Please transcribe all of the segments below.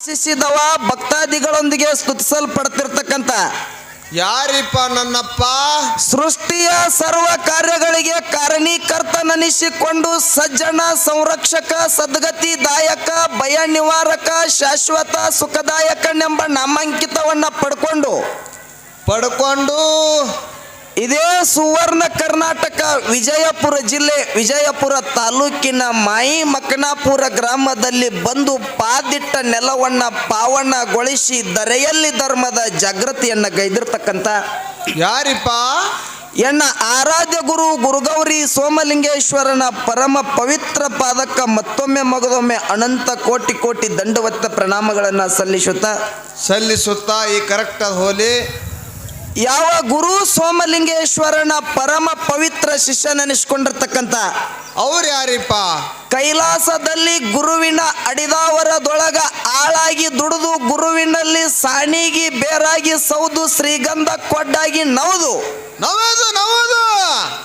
ಆಶಿಸಿದವ ಭಕ್ತಾದಿಗಳೊಂದಿಗೆ ಸ್ತುತಿಸಲ್ಪಡ್ತಿರ್ತಕ್ಕಂಥ ಯಾರಿಪ್ಪ ನನ್ನಪ್ಪ? ಸೃಷ್ಟಿಯ ಸರ್ವ ಕಾರ್ಯಗಳಿಗೆ ಕಾರಣೀಕರ್ತನನಿಸಿಕೊಂಡು ಸಜ್ಜನ ಸಂರಕ್ಷಕ ಸದ್ಗತಿ ದಾಯಕ ಭಯ ನಿವಾರಕ ಶಾಶ್ವತ ಸುಖದಾಯಕನೆಂಬ ನಾಮಾಂಕಿತವನ್ನ ಪಡ್ಕೊಂಡು ಪಡ್ಕೊಂಡು ಇದೇ ಸುವರ್ಣ ಕರ್ನಾಟಕ ವಿಜಯಪುರ ಜಿಲ್ಲೆ ವಿಜಯಪುರ ತಾಲೂಕಿನ ಮಾಯಿ ಮಕನಾಪುರ ಗ್ರಾಮದಲ್ಲಿ ಬಂದು ಪಾದಿಟ್ಟ ನೆಲವನ್ನ ಪಾವನಗೊಳಿಸಿ ದರೆಯಲ್ಲಿ ಧರ್ಮದ ಜಾಗೃತಿಯನ್ನ ಗೈದಿರ್ತಕ್ಕಂಥ ಯಾರಿಪ್ಪ? ಎನ್ನ ಆರಾಧ್ಯ ಗುರು ಗುರುಗೌರಿ ಸೋಮಲಿಂಗೇಶ್ವರನ ಪರಮ ಪವಿತ್ರ ಪಾದಕ್ಕ ಮತ್ತೊಮ್ಮೆ ಮಗದೊಮ್ಮೆ ಅನಂತ ಕೋಟಿ ಕೋಟಿ ದಂಡವತ್ತ ಪ್ರಣಾಮಗಳನ್ನು ಸಲ್ಲಿಸುತ್ತಾ ಸಲ್ಲಿಸುತ್ತಾ ಈ ಕರೆಕ್ಟ್ ಹೋಲಿ. ಯಾವ ಗುರು ಸೋಮಲಿಂಗೇಶ್ವರನ ಪರಮ ಪವಿತ್ರ ಶಿಷ್ಯನೆನಿಸ್ಕೊಂಡಿರ್ತಕ್ಕಂಥ ಅವ್ರು ಯಾರಿಪ್ಪ ಕೈಲಾಸದಲ್ಲಿ ಗುರುವಿನ ಅಡಿದಾವರದೊಳಗ ಆಳಾಗಿ ದುಡಿದು ಗುರುವಿನಲ್ಲಿ ಸಾಣಿಗಿ ಬೇರಾಗಿ ಸೌದು ಶ್ರೀಗಂಧ ಕೊಡ್ಡಾಗಿ ನವದು. ನವದು ನವದು.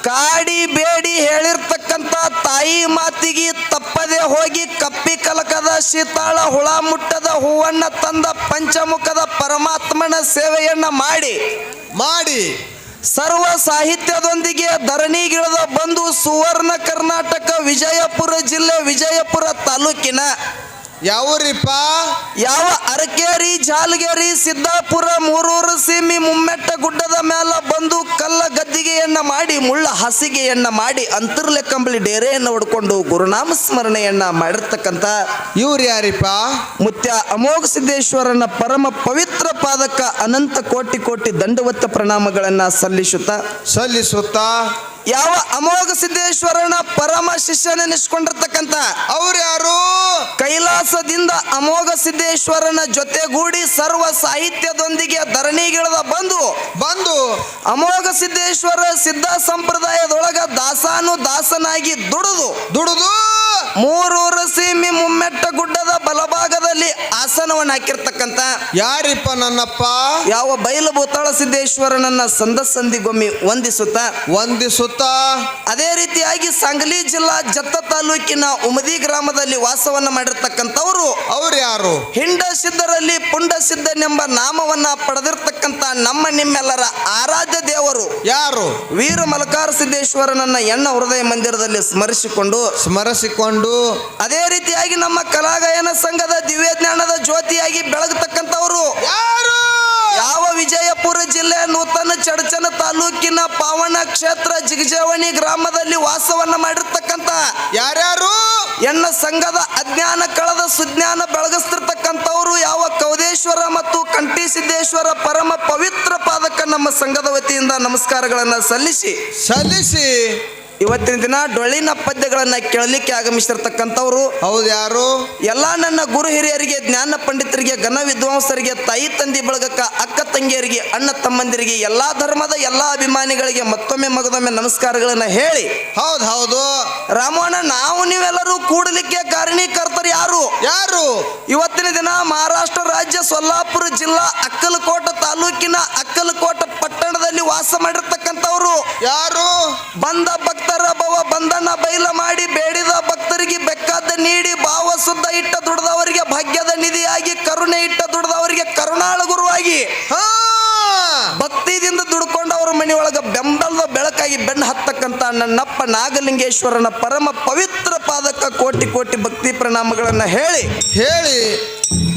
ಕಾಡಿ ಬೇಡಿ ಹೇಳಿರ್ತಕ್ಕಂಥ ತಾಯಿ ಮಾತಿಗೆ ತಪ್ಪದೆ ಹೋಗಿ ಕಪ್ಪಿ ಕಲಕದ ಶೀತಾಳ ಹುಳ ಮುಟ್ಟದ ಹೂವನ್ನ ತಂದ ಪಂಚಮುಖದ ಪರಮಾತ್ಮನ ಸೇವೆಯನ್ನ ಮಾಡಿ. ಮಾಡಿ. ಸರ್ವ ಸಾಹಿತ್ಯದೊಂದಿಗೆ ಧರಣಿಗಿಳಿದ ಬಂದು ಸುವರ್ಣ ಕರ್ನಾಟಕ ವಿಜಯಪುರ ಜಿಲ್ಲೆ ವಿಜಯಪುರ ತಾಲೂಕಿನ ಯಾವೂರಿಪ್ಪ? ಯಾವ ಅರಕೇರಿ ಜಾಲಗೇರಿ ಸಿದ್ದಾಪುರ ಮೂರೂರು ಸೀಮಿ ಮುಮ್ಮೆಟ್ಟ ಗುಡ್ಡದ ಮೇಲ ಬಂದು ಕಲ್ಲ ಗದ್ದಿಗೆಯನ್ನ ಮಾಡಿ ಮುಳ್ಳ ಹಾಸಿಗೆಯನ್ನ ಮಾಡಿ ಅಂತರ್ಲೆ ಕಂಬಳಿ ಡೇರೆಯನ್ನು ಹೊಡ್ಕೊಂಡು ಗುರುನಾಮ ಸ್ಮರಣೆಯನ್ನ ಮಾಡಿರ್ತಕ್ಕಂಥ ಇವ್ರು ಯಾರಿಪ್ಪ? ಮುತ್ಯ ಅಮೋಘ ಸಿದ್ದೇಶ್ವರನ ಪರಮ ಪವಿತ್ರ ಪಾದಕ ಅನಂತ ಕೋಟಿ ಕೋಟಿ ದಂಡವತ್ತ ಪ್ರಣಾಮಗಳನ್ನ ಸಲ್ಲಿಸುತ್ತಾ ಸಲ್ಲಿಸುತ್ತಾ? ಯಾವ ಅಮೋಘ ಸಿದ್ದೇಶ್ವರನ ಪರಮ ಶಿಷ್ಯನೆನಿಸ್ಕೊಂಡಿರ್ತಕ್ಕಂಥ ಅವ್ರು ಯಾರು? ಕೈಲಾಸದಿಂದ ಅಮೋಘ ಸಿದ್ದೇಶ್ವರನ ಜೊತೆಗೂಡಿ ಸರ್ವ ಸಾಹಿತ್ಯದೊಂದಿಗೆ ಧರಣಿಗಿಳಿದ ಬಂದು ಬಂದು ಅಮೋಘ ಸಿದ್ದೇಶ್ವರ ಸಿದ್ಧ ಸಂಪ್ರದಾಯದೊಳಗ ದಾಸಾನು ದಾಸನಾಗಿ ದುಡಿದು ದುಡಿದು ಮೂರೂರು ಸೀಮಿ ಮುಮ್ಮೆಟ್ಟ ಗುಡ್ಡದ ಬಲಭಾಗದಲ್ಲಿ ಆಸನವನ್ನು ಹಾಕಿರ್ತಕ್ಕಂತ ಯಾರಿಪ್ಪ ನನ್ನಪ್ಪ? ಯಾವ ಬಯಲು ಭೂತಾಳ ಸಿದ್ದೇಶ್ವರನನ್ನ ಸಂದ ಸಂದಿಗೊಮ್ಮೆ ವಂದಿಸುತ್ತ. ವಂದಿಸುತ್ತ? ಅದೇ ರೀತಿಯಾಗಿ ಸಂಗಲಿ ಜಿಲ್ಲಾ ಜತ್ತ ತಾಲೂಕಿನ ಉಮದಿ ಗ್ರಾಮದಲ್ಲಿ ವಾಸವನ್ನ ಮಾಡಿರ್ತಕ್ಕಂಥವರು. ಅವ್ರು ಯಾರು ಹಿಂಡ ಸಿದ್ಧರಲ್ಲಿ ಪುಂಡ ಸಿದ್ಧನೆಂಬ ನಾಮವನ್ನ ಪಡೆದಿರ್ತಕ್ಕಂತ ನಮ್ಮ ನಿಮ್ಮೆಲ್ಲರ ಆರಾಧ್ಯ ದೇವರು. ಯಾರು? ವೀರ ಮಲಕಾರ ಸಿದ್ದೇಶ್ವರನನ್ನ ಎಣ್ಣ ಹೃದಯ ಮಂದಿರದಲ್ಲಿ ಸ್ಮರಿಸಿಕೊಂಡು ಸ್ಮರಿಸಿಕೊಂಡು ಅದೇ ರೀತಿಯಾಗಿ ನಮ್ಮ ಕಲಾಗಾಯನ ಸಂಘದ ದಿವ್ಯ ಜ್ಞಾನದ ಜ್ಯೋತಿಯಾಗಿ ಬೆಳಗತಕ್ಕಂಥವ್ರು. ಯಾರು? ಯಾವ ವಿಜಯಪುರ ಜಿಲ್ಲೆ ನೂತನ ಚಡಚನ ತಾಲೂಕಿನ ಪಾವನ ಕ್ಷೇತ್ರ ಜಿಗಜವಣಿ ಗ್ರಾಮದಲ್ಲಿ ವಾಸವನ್ನ ಮಾಡಿರ್ತಕ್ಕಂಥ ಯಾರ್ಯಾರು? ಎನ್ನ ಸಂಘದ ಅಜ್ಞಾನ ಕಳದ ಸುಜ್ಞಾನ ಬೆಳಗಿಸ್ತಿರ್ತಕ್ಕಂಥವ್ರು ಯಾವ ಕೌದೇಶ್ವರ ಮತ್ತು ಕಂಠಿ ಸಿದ್ದೇಶ್ವರ ಪರಮ ಪವಿತ್ರ ಪಾದಕ ನಮ್ಮ ಸಂಘದ ವತಿಯಿಂದ ನಮಸ್ಕಾರಗಳನ್ನು ಸಲ್ಲಿಸಿ. ಸಲ್ಲಿಸಿ. ಇವತ್ತಿನ ದಿನ ಡೊಳ್ಳಿನ ಪದ್ಯಗಳನ್ನ ಕೇಳಲಿಕ್ಕೆ ಆಗಮಿಸಿರ್ತಕ್ಕಂಥವ್ರು ಹೌದು ಯಾರು? ಎಲ್ಲ ನನ್ನ ಗುರು ಹಿರಿಯರಿಗೆ ಜ್ಞಾನ ಪಂಡಿತರಿಗೆ ಘನ ವಿದ್ವಾಂಸರಿಗೆ ತಾಯಿ ತಂದಿ ಬಳಗಕ್ಕ ಅಕ್ಕ ತಂಗಿಯರಿಗೆ ಅಣ್ಣ ತಮ್ಮಂದಿರಿಗೆ ಎಲ್ಲಾ ಧರ್ಮದ ಎಲ್ಲಾ ಅಭಿಮಾನಿಗಳಿಗೆ ಮತ್ತೊಮ್ಮೆ ಮಗದೊಮ್ಮೆ ನಮಸ್ಕಾರಗಳನ್ನ ಹೇಳಿ. ಹೌದು ಹೌದು. ರಾಮಣ್ಣ ನಾವು ನೀವೆಲ್ಲರೂ ಕೂಡಲಿಕ್ಕೆ ಕಾರಣೀಕರ್ತರು ಯಾರು? ಯಾರು? ಇವತ್ತಿನ ದಿನ ಮಹಾರಾಷ್ಟ್ರ ರಾಜ್ಯ ಸೊಲ್ಲಾಪುರ ಜಿಲ್ಲಾ ಅಕ್ಕಲಕೋಟ ತಾಲೂಕಿನ ಅಕ್ಕಲಕೋಟ ಪಟ್ಟಣದಲ್ಲಿ ವಾಸ ಮಾಡಿರ್ತಕ್ಕಂಥವ್ರು. ಯಾರು? ಬಂದ ಭಕ್ತರ ಭವ ಬಂಧನ ಬೈಲ ಮಾಡಿ ಬೇಡಿದ ಭಕ್ತರಿಗೆ ಬೆಕ್ಕದ ನೀಡಿ ಭಾವ ಶುದ್ಧ ಇಟ್ಟ ದುಡ್ದವರಿಗೆ ಭಾಗ್ಯದ ನಿಧಿಯಾಗಿ, ಕರುಣೆ ಇಟ್ಟ ದುಡ್ದವರಿಗೆ ಕರುಣಾಳ ಗುರುವಾಗಿ. ಭಕ್ತಿದಿಂದ ದುಡ್ಕೊಂಡು ಅವ್ರ ಮನೆಯೊಳಗ ಬೆಂಬಲದ ಬೆಳಕಾಗಿ ಬೆನ್ನು ಹತ್ತಕ್ಕಂತ ನನ್ನಪ್ಪ ನಾಗಲಿಂಗೇಶ್ವರನ ಪರಮ ಪವಿತ್ರ ಕೋಟಿ ಕೋಟಿ ಭಕ್ತಿ ಪ್ರಣಾಮಗಳನ್ನು ಹೇಳಿ ಹೇಳಿ.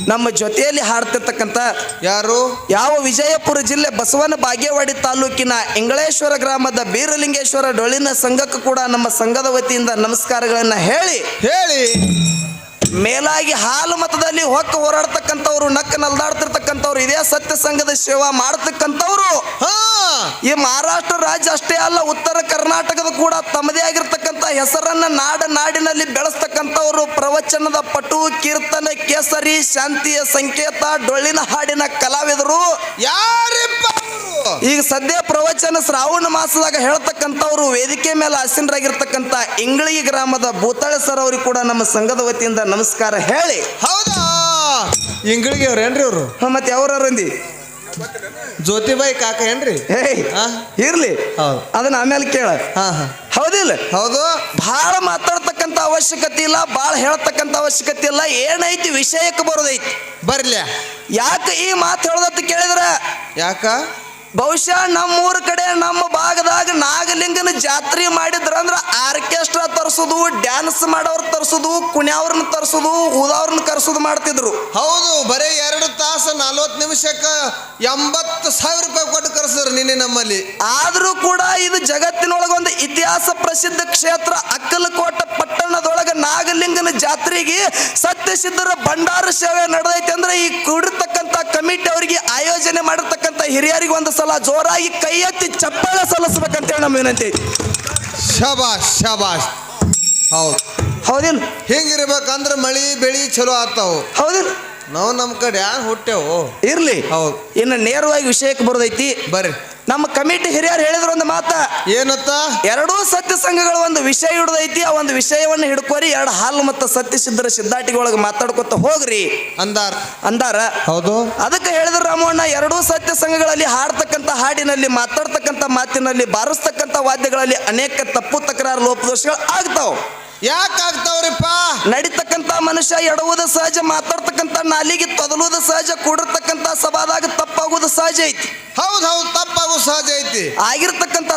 ನಮ್ಮ ಜೊತೆಯಲ್ಲಿ ಹಾಡ್ತಿರ್ತಕ್ಕಂಥ ಯಾರು? ಯಾವ ವಿಜಯಪುರ ಜಿಲ್ಲೆ ಬಸವನ ಬಾಗೇವಾಡಿ ತಾಲೂಕಿನ ಇಂಗಳೇಶ್ವರ ಗ್ರಾಮದ ಬೀರಲಿಂಗೇಶ್ವರ ಡೊಳ್ಳಿನ ಸಂಘಕ್ಕೂ ಕೂಡ ನಮ್ಮ ಸಂಘದ ವತಿಯಿಂದ ನಮಸ್ಕಾರಗಳನ್ನು ಹೇಳಿ. ಹೇಳಿ. ಮೇಲಾಗಿ ಹಾಲು ಮತದಲ್ಲಿ ಹೊಕ್ಕ ಹೋರಾಡ್ತಕ್ಕಂಥವ್ರು ನಕ್ಕ ನಲ್ದಾಡ್ತಿರ್ತಕ್ಕಂಥವ್ರು ಇದೇ ಸತ್ಯ ಸಂಘದ ಸೇವಾ ಮಾಡ್ತಕ್ಕಂಥವ್ರು. ಹಾ. ಈ ಮಹಾರಾಷ್ಟ್ರ ರಾಜ್ಯ ಅಷ್ಟೇ ಅಲ್ಲ ಉತ್ತರ ಕರ್ನಾಟಕದ ಕೂಡ ತಮ್ಮದೇ ಆಗಿರ್ತಕ್ಕಂಥ ಹೆಸರನ್ನ ನಾಡ ನಾಡಿನಲ್ಲಿ ಬೆಳೆಸ್ತಕ್ಕಂಥವ್ರು. ಪ್ರವಚನದ ಪಟು ಕೀರ್ತನ ಕೇಸರಿ ಶಾಂತಿಯ ಸಂಕೇತ ಡೊಳ್ಳಿನ ಹಾಡಿನ ಕಲಾವಿದರು. ಯಾರಿಪ್ಪ? ಈಗ ಸದ್ಯ ಪ್ರವಚನ ಶ್ರಾವಣ ಮಾಸದಾಗ ಹೇಳ್ತಕ್ಕಂಥವ್ರು ವೇದಿಕೆ ಮೇಲೆ ಆಸೀನರಾಗಿರ್ತಕ್ಕಂಥ ಇಂಗಳಿಗೆ ಗ್ರಾಮದ ಭೂತಾಳೆ ಸರ್ ಅವ್ರಿಗೆ ಕೂಡ ನಮ್ಮ ಸಂಘದ ವತಿಯಿಂದ ನಮಸ್ಕಾರ ಹೇಳಿ. ಹೌದಾ? ಇಂಗಳಿಗೆ ಅವರು ಹ, ಮತ್ತೆ ಯಾವ್ರಂದಿ ಜ್ಯೋತಿಬಾಯಿ ಕಾಕ ಏನ್ರಿ? ಏಯ್? ಇರ್ಲಿ. ಹೌದು. ಅದನ್ನ ಆಮೇಲೆ ಕೇಳ. ಹಾ ಹಾ. ಹೌದಿಲ್ಲ? ಹೌದು. ಬಹಳ ಮಾತಾಡ್ತಕ್ಕಂಥ ಅವಶ್ಯಕತೆ ಇಲ್ಲ ಭಾಳ ಹೇಳ್ತಕ್ಕಂಥ ಅವಶ್ಯಕತೆ ಇಲ್ಲ ಏನೈತಿ ವಿಷಯಕ್ಕೆ ಬರೋದೈತಿ. ಬರ್ಲಿ ಯಾಕೆ ಈ ಮಾತು ಹೇಳೋದತ್ತ ಕೇಳಿದ್ರ? ಯಾಕ? ಬಹುಶಃ ನಮ್ಮೂರ ಕಡೆ ನಮ್ಮ ಭಾಗದಾಗ ನಾಗಲಿಂಗನ ಜಾತ್ರೆ ಮಾಡಿದ್ರಂದ್ರ ಆರ್ಕೆಸ್ಟ್ರಾ ತರಿಸೋದು ಡ್ಯಾನ್ಸ್ ಮಾಡೋರ್ ತರಿಸೋದು ಕುಣ್ಯಾವ್ರನ್ನ ತರಿಸೋದು ಊದವ್ರನ್ನ ಕರ್ಸೋದು ಮಾಡ್ತಿದ್ರು. ಹೌದು ಬರೀ ಎರಡು ತಾಸು ನಲ್ವತ್ತು ನಿಮಿಷಕ್ಕ ಎಂಬತ್ತು ಸಾವಿರ ರೂಪಾಯಿ ಕೊಟ್ಟು ಕರ್ಸಿದ್ರು ನಿನ್ನೆ ನಮ್ಮಲ್ಲಿ. ಆದರೂ ಕೂಡ ಇದು ಜಗತ್ತಿನೊಳಗೊಂದು ಇತಿಹಾಸ ಪ್ರಸಿದ್ಧ ಕ್ಷೇತ್ರ ಅಕ್ಕಲಕೋಟ ಪಟ್ಟಣದೊಳಗ ನಾಗಲಿಂಗನ ಜಾತ್ರೆಗೆ ಸತ್ಯಸಿದ್ಧರ ಭಂಡಾರ ಸೇವೆ ನಡೆದೈತೆ ಅಂದ್ರೆ ಈ ಕೂಡಿರ್ತಕ್ಕಂಥ ಕಮಿಟಿ ಅವರಿಗೆ ಆಯೋಜನೆ ಮಾಡಿರ್ತಕ್ಕಂಥ ಹಿರಿಯರಿಗೆ ಒಂದು ಸಲ ಜೋರಾಗಿ ಕೈ ಎತ್ತಿ ಚಪ್ಪಾಳೆ ಸಲ್ಲಿಸ್ಬೇಕಂತೇಳಿ ನಮ್ಮ ವಿನಂತಿ. ಐತಿ ಶಬಾಷ್ ಶಬಾಷ್. ಹೌದು. ಹೌದಿಲ್ಲ ಹಿಂಗಿರ್ಬೇಕಂದ್ರೆ ಮಳಿ ಬೆಳಿ ಚಲೋ ಆಗ್ತಾವ. ಹೌದಿಲ್ಲ ನಾವು ನಮ್ಮ ಕಡೆ ಹುಟ್ಟೆವು? ಇರ್ಲಿ. ಹೌದು. ಇನ್ನು ನೇರವಾಗಿ ವಿಷಯಕ್ಕೆ ಬರೋದೈತಿ. ಬರ್ರಿ. ನಮ್ಮ ಕಮಿಟಿ ಹಿರಿಯರು ಹೇಳಿದ್ರು ಒಂದು ಮಾತ. ಏನತ್ತ? ಎರಡೂ ಸತ್ಯ ಸಂಘಗಳು ಒಂದು ವಿಷಯ ಹಿಡಿದೈತಿ ಆ ಒಂದು ವಿಷಯವನ್ನು ಹಿಡ್ಕೋರಿ ಎರಡು ಹಾಲು ಮತ್ತು ಸತ್ಯ ಸಿದ್ಧರ ಸಿದ್ಧಾಟಿಗಳೊಳಗೆ ಮಾತಾಡ್ಕೊತ ಹೋಗ್ರಿ. ಅಂದಾರ. ಅಂದಾರ? ಹೌದು. ಅದಕ್ಕೆ ಹೇಳಿದ್ರು ರಾಮಣ್ಣ ಎರಡೂ ಸತ್ಯ ಸಂಘಗಳಲ್ಲಿ ಹಾಡ್ತಕ್ಕಂಥ ಹಾಡಿನಲ್ಲಿ ಮಾತಾಡ್ತಕ್ಕಂಥ ಮಾತಿನಲ್ಲಿ ಬಾರಿಸ್ತಕ್ಕಂಥ ವಾದ್ಯಗಳಲ್ಲಿ ಅನೇಕ ತಪ್ಪು ತಕರಾರು ಲೋಪದೋಷಗಳು ಆಗ್ತಾವ. ಯಾಕಾಗ್ತಾವ್ರಿಪ್ಪ ನಡೀತಕ್ಕಂತ ನಡೀತಕ್ಕಂಥ ಮನುಷ್ಯ ಎಡವುದ ಸಹಜ ಮಾತಾಡ್ತಕ್ಕಂಥ ನಾಲಿಗೆ ತೊದಲುವುದು ಸಹಜ ಕೂಡಿರ್ತಕ್ಕಂಥ ಸಭಾದಾಗ ತಪ್ಪಾಗುವುದು ಸಹಜ ಐತಿ. ಹೌದು ಹೌದು ತಪ್ಪಾಗು ಸಹಜ ಐತಿ. ಆಗಿರ್ತಕ್ಕಂಥ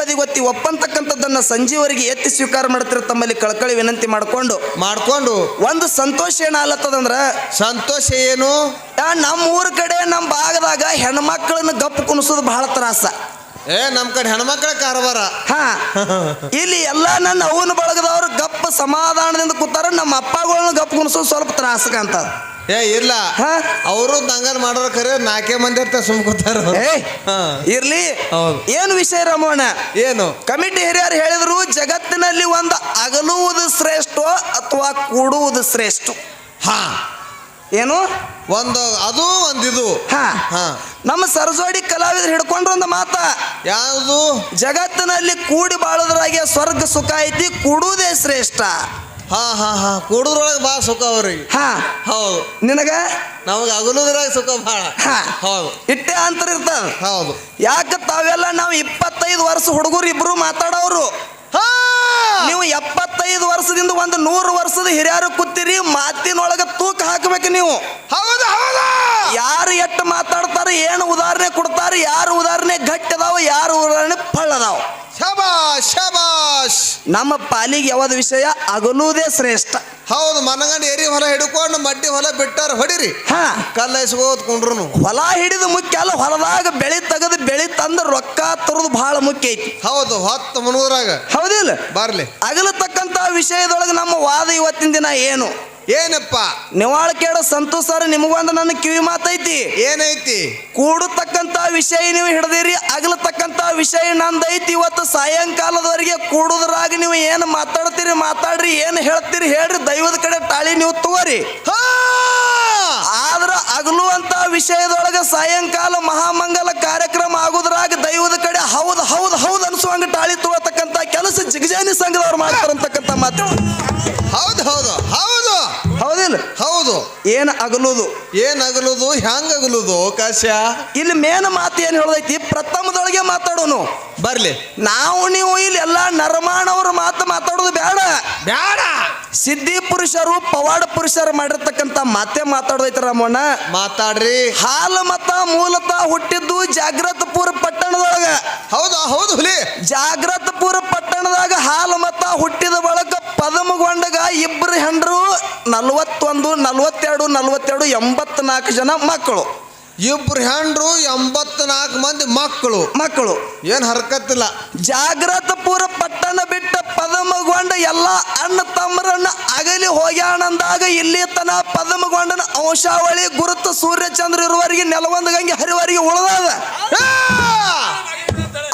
ಬದಿ ಗೊತ್ತಿ ಒಪ್ಪಂತಕ್ಕಂಥದ್ದನ್ನ ಸಂಜೀವರಿಗೆ ಎತ್ತಿ ಸ್ವೀಕಾರ ಮಾಡ್ತಿರ ತಮ್ಮಲ್ಲಿ ಕಳಕಳಿ ವಿನಂತಿ ಮಾಡ್ಕೊಂಡು ಮಾಡ್ಕೊಂಡು. ಒಂದು ಸಂತೋಷ ಏನಾಲತ್ತದಂದ್ರ ಸಂತೋಷ ಏನು? ನಮ್ಮ ಊರ ಕಡೆ ನಮ್ಮ ಭಾಗದಾಗ ಹೆಣ್ಮಕ್ಳನ್ನ ಗಪ್ಪು ಕುಣಿಸೋದು ಬಹಳ ತ್ರಾಸ. ಏ ನಮ್ಮ ಕಡೆ ಹೆಣ್ಮಕ್ಳ ಕಾರವಾರ. ಹಾ. ಇಲ್ಲಿ ಎಲ್ಲ ನನ್ನ ಅವನ ಬಳಗದವ್ರು ಗಪ್ಪ ಸಮಾಧಾನದಿಂದ ಕೂತಾರ ನಮ್ಮ ಅಪ್ಪಗಳನ್ನ ಗಪ್ಪು ಕುಣಿಸೋದು ಸ್ವಲ್ಪ ತ್ರಾಸ ಅಂತ. ಏ ಇಲ್ಲ ಹಾ? ಅವರು ದಂಗಲ್ ಮಾಡೋ ಕರೆ ನಾಲ್ಕೇ ಮಂದಿ ಇರ್ತಾರೆ ಸುಮ್ಕೋತಾರ ಏ. ಇರ್ಲಿ. ಹೌದು. ಏನು ವಿಷಯ ರಮೋಣ? ಏನು? ಕಮಿಟಿ ಹಿರಿಯರು ಹೇಳಿದ್ರು ಜಗತ್ತಿನಲ್ಲಿ ಒಂದು ಅಗಲುವುದು ಶ್ರೇಷ್ಠ ಅಥವಾ ಕೂಡುವುದು ಶ್ರೇಷ್ಠ. ಹಾ. ಏನು? ಒಂದು ಅದು ಒಂದಿದು ಹಾ. ಹಾ. ನಮ್ಮ ಸರಜೋಡಿ ಕಲಾವಿದರು ಹಿಡ್ಕೊಂಡ್ರ ಒಂದು ಮಾತ. ಯಾವುದು? ಜಗತ್ತಿನಲ್ಲಿ ಕೂಡಿ ಬಾಳೋದ್ರಾಗೆ ಸ್ವರ್ಗ ಸುಖ ಐತಿ ಕೂಡುವುದೇ ಶ್ರೇಷ್ಠ. ಹಾ ಹಾ ಹಾ. ಕುಡುದ್ರೊಳಗೆ ಭಾಳ ಸುಖ ಅವ್ರಿಗೆ ಹಾ. ಹೌದು. ನಿನಗ? ನಮಗೆ ಅಗಲುದ್ರಾಗ ಸುಖ ಭಾಳ. ಹಾ. ಹೌದು. ಇಟ್ಟೆ ಅಂತರ ಇರ್ತದ ಹೌದು. ಯಾಕ ತಾವೆಲ್ಲ ನಾವು ಇಪ್ಪತ್ತೈದು ವರ್ಷ ಹುಡುಗರು ಇಬ್ರು ಮಾತಾಡೋರು? ಹಾ. ನೀವು ಎಪ್ಪತ್ತೈದು ವರ್ಷದಿಂದ ಒಂದು ನೂರು ವರ್ಷದ ಹಿರಿಯರು ಕೂತಿರಿ ಮಾತಿನೊಳಗ ತೂಕ ಹಾಕಬೇಕು ನೀವು. ಹೌದು ಹೌದು. ಯಾರು ಎಷ್ಟು ಮಾತಾಡ್ತಾರೆ ಏನು ಉದಾಹರಣೆ ಕೊಡ್ತಾರೆ ಯಾರು ಉದಾಹರಣೆ ಗಟ್ಟಿ ಅದಾವ ಯಾರು ಉದಾಹರಣೆ ಪಳ್ಳದಾವ ಶಬಾ ಶಬಾಷ್. ನಮ್ಮ ಪಾಲಿಗೆ ಯಾವ್ದು ವಿಷಯ? ಅಗಲುವುದೇ ಶ್ರೇಷ್ಠ. ಹೌದು ಮನಗಂಡ ಎರಿ ಹೊಲ ಹಿಡ್ಕೊಂಡು ಮಡ್ಡಿ ಹೊಲ ಬಿಟ್ಟಾರ ಹೊಡಿರಿ. ಹಾ. ಕುಂಡ್ರು ಹೊಲ ಹಿಡಿದು ಮುಖ್ಯ ಅಲ್ಲ ಹೊಲದಾಗ ಬೆಳಿ ತೆಗೆದು ಬೆಳಿ ತಂದು ರೊಕ್ಕ ತರೋದು ಬಹಳ ಮುಖ್ಯ ಐತಿ. ಹೌದು ಹತ್ತು ಮುನ್ನೂರಾಗ. ಹೌದಿಲ್ಲ? ಬರ್ಲಿ. ಅಗಲತಕ್ಕಂತ ವಿಷಯದೊಳಗೆ ನಮ್ಮ ವಾದ ಇವತ್ತಿನ ದಿನ ಏನು? ಏನಪ್ಪ? ನಿವಾಳಕೇಡ ಸಂತೋಷ ಸರ್ ನಿಮಗೊಂದು ನನ್ನ ಕಿವಿ ಮಾತೈತಿ. ಏನೈತಿ? ಕೂಡತಕ್ಕಂತ ವಿಷಯ ನೀವು ಹಿಡಿದಿರಿ ಅಗಲತಕ್ಕಂತ ವಿಷಯ ನಂದೈತಿ. ಇವತ್ತು ಸಾಯಂಕಾಲದವರೆಗೆ ಕೂಡುದ್ರಾಗ ನೀವು ಏನು ಮಾತಾಡ್ತೀರಿ ಮಾತಾಡ್ರಿ ಏನು ಹೇಳ್ತೀರಿ ಹೇಳ್ರಿ ದೈವದ ಕಡೆ ತಾಳಿ ನೀವು ತಗೋರಿ ಆದ್ರ ಅಗಲು ಅಗಲುವಂತ ವಿಷಯದೊಳಗೆ ಸಾಯಂಕಾಲ ಮಹಾಮಂಗಲ ಕಾರ್ಯಕ್ರಮ ಆಗುದ್ರಾಗ ದೈವದ ಕಡೆ ಹೌದು ಹೌದು ಹೌದು ಅನ್ಸುವಂಗ ತಾಳಿ ತಗೋತಕ್ಕಂತ ಕೆಲಸ ಜಿಗಜಾನಿ ಸಂಘದವ್ರು ಮಾಡ್ತಾರಂತಕ್ಕಂತ ಮಾತು. ಹೌದು ಹೌದು. ಹೌದು. ಏನು ಅಗಲುದು? ಏನ್ ಅಗಲುದು? ಹ್ಯಾಂಗ ಅಗಲುದು ಕಾಶ್ಯ? ಇಲ್ಲಿ ಮೇನ್ ಮಾತು ಏನು ಹೇಳದೈತಿ? ಪ್ರಥಮದೊಳಗೆ ಮಾತಾಡೋನು. ಬರ್ಲಿ. ನಾವು ನೀವು ಇಲ್ಲಿ ಎಲ್ಲ ನರಮಾಣವ್ರ ಮಾತು ಮಾತಾಡೋದು ಬೇಡ ಬೇಡ ಸಿದ್ಧಿ ಪುರುಷರು ಪವಾಡ ಪುರುಷರು ಮಾಡಿರ್ತಕ್ಕಂಥ ಮಾತೇ ಮಾತಾಡೋದೈತಿ ರಾಮಣ್ಣ. ಮಾತಾಡ್ರಿ. ಹಾಲು ಮತ ಮೂಲತಃ ಹುಟ್ಟಿದ್ದು ಜಾಗ್ರತಪುರ ಪಟ್ಟಣದೊಳಗ. ಹೌದು? ಹೌದು ಹುಲಿ. ಜಾಗ್ರತಪುರ ಪಟ್ಟಣದಾಗ ಹಾಲು ಮತ ಹುಟ್ಟಿದ ಬಳಕ ಪದಮಗೊಂಡಗ ಇಬ್ರು ಹೆಂಡ್ರು ನಲ್ವತ್ತೊಂದು ನಲ್ವತ್ತೆರಡು ನಲ್ವತ್ತೆರಡು ಎಂಬತ್ನಾಲ್ಕು ಜನ ಮಕ್ಕಳು. ಇಬ್ರು ಹೆಂಡ್ರು ಎಂಬತ್ನಾಲ್ಕು ಮಂದಿ ಮಕ್ಕಳು. ಮಕ್ಕಳು. ಏನು ಹರ್ಕತ್ತಿಲ್ಲ. ಜಾಗ್ರತಪುರ ಪಟ್ಟಣ ಬಿಟ್ಟ ಪದಮಗೊಂಡ ಎಲ್ಲ ಅಣ್ಣ ತಮ್ಮರನ್ನ ಅಗಲಿ ಹೋಗ್ಯಾಣಂದಾಗ ಇಲ್ಲಿ ತನ ಪದಮಗೊಂಡನ ಅಂಶಾವಳಿ ಗುರುತು ಸೂರ್ಯಚಂದ್ರ ಇರುವವರಿಗೆ ನೆಲವೊಂದು ಗಂಗೆ ಹರಿವರಿಗೆ ಉಳಿದದ.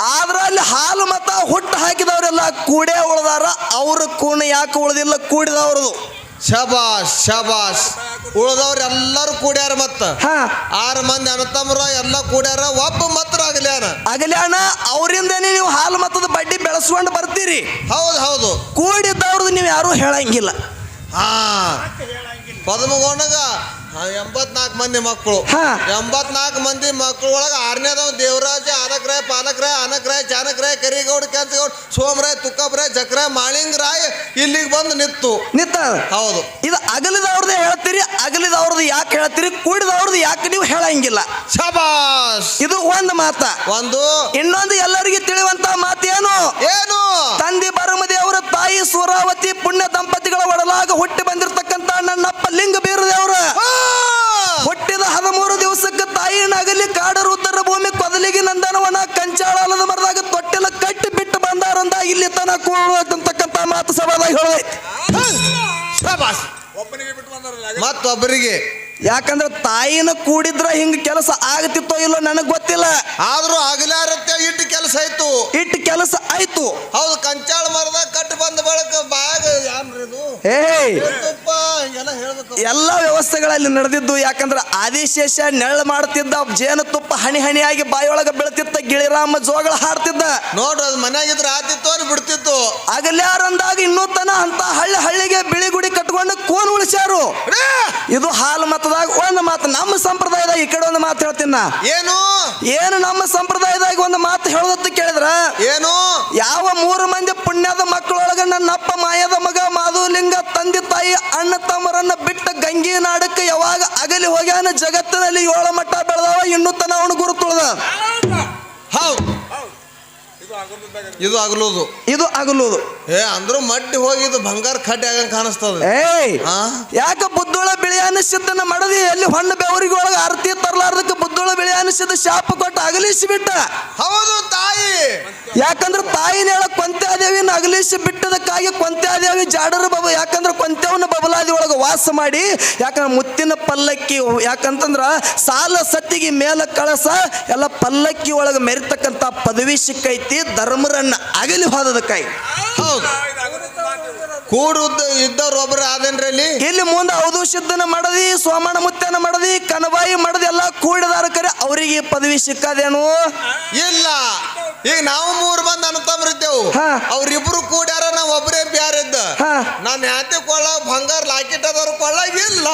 ಆದ್ರ ಅಲ್ಲಿ ಹಾಲು ಮತ ಹುಟ್ಟು ಹಾಕಿದವರೆಲ್ಲ ಕೂಡೇ ಉಳ್ದಾರ. ಅವ್ರ ಕೂಣ ಯಾಕೆ ಉಳ್ದಿಲ್ಲ? ಕೂಡಿದವ್ರದು. ಶಬಾಷ್ ಶಬಾಷ್. ಉಳ್ದವ್ರು ಎಲ್ಲರೂ ಕೂಡ್ಯಾರ ಮತ್ತ? ಹಾ. ಆರು ಮಂದಿ ಅಣ್ಣತಮ್ಮರ ಎಲ್ಲ ಕೂಡ್ಯಾರ ಒಬ್ಬ ಮಾತ್ರ ಆಗಲ್ಯಾನ ಅಗಲ್ಯಾಣ ಅವರಿಂದನೇ ನೀವು ಹಾಲು ಮತ್ತದ ಬಡ್ಡಿ ಬೆಳೆಸ್ಕೊಂಡು ಬರ್ತೀರಿ. ಹೌದು ಹೌದು. ಕೂಡಿದ್ದವ್ರದ್ದು ನೀವು ಯಾರು ಹೇಳಂಗಿಲ್ಲ. ಹಾ. ಪದ್ಮಗೊಂಡಗ ಎಂಬತ್ನಾಲ್ಕು ಮಂದಿ ಮಕ್ಕಳು. ಹಾ. ಎಂಬತ್ನಾಲ್ಕು ಮಂದಿ ಮಕ್ಕಳು ಒಳಗ ಆರನೇದವ್ ದೇವರಾಜ ಆದಕ್ರಾಯ್ ಪಾಲಕ್ರಾಯ್ ಅನಕ್ರಾಯ್ ಚಾನಕ್ರಾಯ್ ಕರಿಗೌಡ ಕೆಂಚಗೌಡ ಸೋಮರಾಯ್ ತುಕ್ಕಬ್ರಾಯ್ ಮಾಳಿಂಗ್ ಮಾಳಿಂಗರಾಯ್ ಇಲ್ಲಿಗೆ ಬಂದು ನಿತ್ತು ನಿತ್ತ ಹೌದು. ಇದು ಅಗಲಿದವ್ರದ್ದು ಹೇಳ್ತೀರಿ ಅಗಲಿದವ್ರದ್ದು ಯಾಕೆ ಹೇಳ್ತೀರಿ ಕೂಡಿದವ್ರದ್ದು ಯಾಕೆ ನೀವು ಹೇಳಂಗಿಲ್ಲ. ಶಬಾಷ್! ಇದು ಒಂದು ಮಾತ. ಒಂದು. ಇನ್ನೊಂದು ಎಲ್ಲರಿಗೂ ತಿಳಿಯುವಂತ ಮಾತೇನು? ಏನು? ತಂದೆ ಬರಮದೇವರ ತಾಯಿ ಸೂರಾವತಿ ಪುಣ್ಯ ದಂಪತಿಗಳ ಒಡಲಾಗ ಹುಟ್ಟಿ ಬಂದಿರತಕ್ಕಂತ ನನ್ನಪ್ಪ ಲಿಂಗ ಕೂಡತಕ್ಕಂತ ಮಾತು ಸಭಾದಾಗ ಹೇಳೈತಿ ಶಬಾಷ್. ಮತ್ತೊಬ್ಬರಿಗೆ. ಯಾಕಂದ್ರೆ ತಾಯಿನ ಕೂಡಿದ್ರ ಹಿಂಗ ಕೆಲಸ ಆಗತಿತ್ತೋ ಇಲ್ಲೋ ನನಗ್ ಗೊತ್ತಿಲ್ಲ. ಆದ್ರೂ ಆಗಲಾರತ್ತೆ ಇಟ್ಟು ಕೆಲಸ ಆಯ್ತು. ಇಟ್ಟು ಕೆಲಸ ಆಯ್ತು. ಹೌದು ಕಂಚಾಳ ಮರದ ಕಟ್ಟು ಬಂದ ಬಳಕ ಬಾಗ ಏನ್ರಿ ಏಯ್! ತುಪ್ಪ ಎಲ್ಲ ವ್ಯವಸ್ಥೆಗಳಲ್ಲಿ ನಡೆದಿದ್ದು ಯಾಕಂದ್ರೆ ಆದಿಶೇಷ ನೆರಳು ಮಾಡ್ತಿದ್ದ ಜೇನುತುಪ್ಪ ಹನಿ ಹನಿಯಾಗಿ ಬಾಯೊಳಗೆ ಬೀಳ್ತಿತ್ತ ಗಿಳಿರಾಮ ಜೋಗಳ ಹಾಡ್ತಿದ್ದ. ನೋಡ್ರಿ ಅದು ಮನೆಯಾಗಿದ್ರೆ ಆತಿತ್ತು ಅವ್ರು ಬಿಡ್ತಿತ್ತು. ಆಗಲ್ಯಾರಂದಾಗ ಇನ್ನೂ ತನ ಅಂತ ಹಳ್ಳಿ ಹಳ್ಳಿಗೆ ಬಿಳಿ ಗುಡಿ ಕಟ್ಕೊಂಡು ಕೋನ್ ಉಳಿಸ್ಯಾರು. ಇದು ಹಾಲು ಮತದಾಗ ಒಂದು ಮಾತು ನಮ್ಮ ಸಂಪ್ರದಾಯದಾಗ ಈ ಕಡೆ ಒಂದು ಮಾತು ಹೇಳ್ತೀನ ಏನು? ಏನು ನಮ್ಮ ಸಂಪ್ರದಾಯದಾಗ ಒಂದು ಮಾತು ಹೇಳೋದತ್ತು ಕೇಳಿದ್ರ? ಏನು? ಯಾವ ಮೂರು ಮಂದಿ ಪುಣ್ಯದ ಮಕ್ಕಳೊಳಗ ನನ್ನಪ್ಪ ಮಾಯದ ಮಗ ಮಾಧುಲಿಂಗ ತಂದೆ ತಾಯಿ ಅಣ್ಣ ತಮ್ಮರನ್ನ ಬಿಟ್ಟ ಗಂಗೆ ನಾಡಕ್ಕೆ ಯಾವಾಗ ಅಗಲಿ ಹೋಗ್ಯಾನ ಜಗತ್ತಿನಲ್ಲಿ ಏಳು ಮಟ್ಟ ಬೆಳೆದವ ಇನ್ನು ತನ ಅವನು ಗುರು ತುಳ್ದ. ಹೌದು. ಇದು ಆಗಲೋದು. ಇದು ಅಗಲುವುದು ಏ ಅಂದ್ರೂ ಮಟ್ಟಿ ಹೋಗಿದ್ದು ಬಂಗಾರ ಕಡ್ಡಿ ಆಗಂಗ್ ಕಾಣಿಸ್ತದ. ಏಯ್? ಯಾಕ ಬುದ್ಧೋಳ ಬಿಳಿ ಅನಿಸಿದ್ದನ್ನ ಮಾಡದಿ? ಎಲ್ಲಿ ಹೊಣ್ಣ ಬೆವರಿಗೆ ಒಳಗ ಆರತಿ ತರಲಾರ್ದಕ್ಕೆ ಬುದ್ಧೋಳ ಬಿಳಿ ಅನಿಸಿದ ಶಾಪ ಕೊಟ್ಟು ಅಗಲಿಸಿ ಬಿಟ್ಟ? ಹೌದು ತಾಯಿ. ಯಾಕಂದ್ರೆ ತಾಯಿನ ಹೇಳ ಕೊಂತ್ಯಾದೇವಿನ ಅಗಲಿಸಿ ಬಿಟ್ಟದಕ್ಕಾಗಿ ಕೊಂತ್ಯಾದೇವಿ ಜಾಡರ ಬಬ ಯಾಕಂದ್ರೆ ಕೊಂತ್ಯವನ ಬಬಲಾದಿ ಒಳಗೆ ವಾಸ ಮಾಡಿ ಯಾಕಂದ್ರೆ ಮುತ್ತಿನ ಪಲ್ಲಕ್ಕಿ ಯಾಕಂತಂದ್ರ ಸಾಲ ಸತ್ತಿಗೆ ಮೇಲ ಕಳಸ ಎಲ್ಲ ಪಲ್ಲಕ್ಕಿ ಒಳಗೆ ಮೆರಿತಕ್ಕಂಥ ಪದವಿ ಸಿಕ್ಕೈತಿ ಧರ್ಮರನ್ನ ಅಗಲಿ ಹೋದದಕ್ಕಾಗಿ ಹೌದು. ಕೂಡುದ್ದ ಇದ್ದವ್ರು ಒಬ್ರು ಆದೇನ್ರಿ ಅಲ್ಲಿ? ಇಲ್ಲಿ ಮುಂದೆ ಅವಧು ಸಿದ್ಧನ ಮಾಡದಿ ಸೋಮಣ್ಣ ಮುತ್ತನ ಮಾಡದಿ ಕನಬಾಯಿ ಮಾಡದಿ ಎಲ್ಲ ಕೂಡಿದಾರ ಕರೆ ಅವರಿಗೆ ಈ ಪದವಿ ಸಿಕ್ಕದೇನು? ಇಲ್ಲ. ಈಗ ನಾವು ಮೂರು ಮಂದಿ ಅಣ್ಣತಮ್ಮರಿದ್ದೆವು. ಹಾ. ಅವ್ರಿಬ್ರು ಕೂಡ್ಯಾರ ನಾವ್ ಒಬ್ರೇ ಬ್ಯಾರಿದ್ದ. ಇದ್ದ ನಾನು ಯಾತೆ ಕೊಳ್ಳ ಬಂಗಾರ ಲಾಕೆಟ್ ಅದವ್ರು ಕೊಳ್ಳ ಇಲ್ಲ.